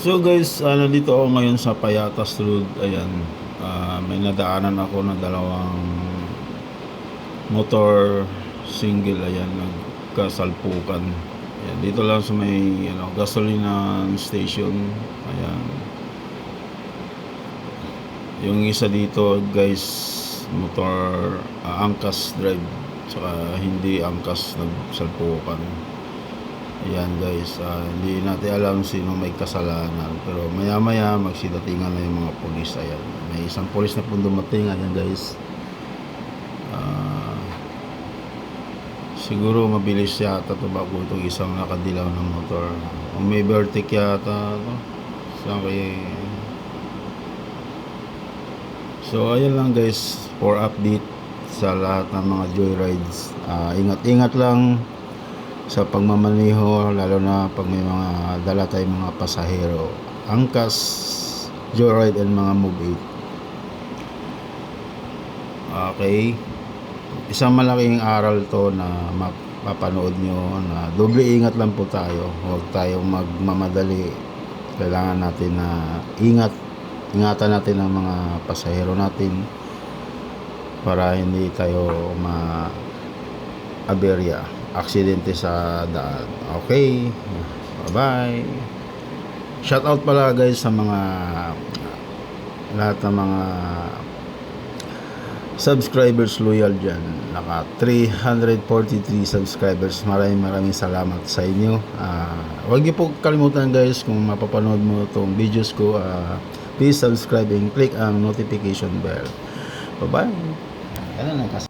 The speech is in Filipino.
So guys, ano dito ako ngayon sa Payatas Road. Ayan. Ah, may nadaanan ako na dalawang motor single ayan nagkasalpukan. Ayan, dito lang sa may ano, gasolina station. Ayan. Yung isa dito guys, motor ah, angkas drive saka hindi angkas nagsalpukan. Ayan guys, ah, hindi natin alam sino may kasalanan. Pero maya maya magsidatingan na yung mga polis. Ayan, may isang polis na pong dumating. Ayan guys. Ah, siguro mabilis yata ito bago itong isang nakadilaw ng motor. O may vertic yata. No? Saan. So ayan lang guys for update sa lahat ng mga joyrides. Ah, ingat-ingat lang sa pagmamaneho lalo na pag may mga dala tayong mga pasahero. Angkas, joyride and mga move 8. Okay. Isang malaking aral to na mapapanood nyo na doble ingat lang po tayo. Huwag tayong magmamadali. Kailangan natin na ingat ingatan natin ang mga pasahero natin para hindi tayo ma aberya aksidente sa daan. Okay. Bye bye shout out pala guys sa mga lahat ng mga subscribers loyal dyan. Naka 343 subscribers. Maraming maraming salamat sa inyo. Ah, huwag niyo po kalimutan guys kung mapapanood mo itong videos ko ah, please subscribe and click ang notification bell. Bye bye Ganun lang kasi.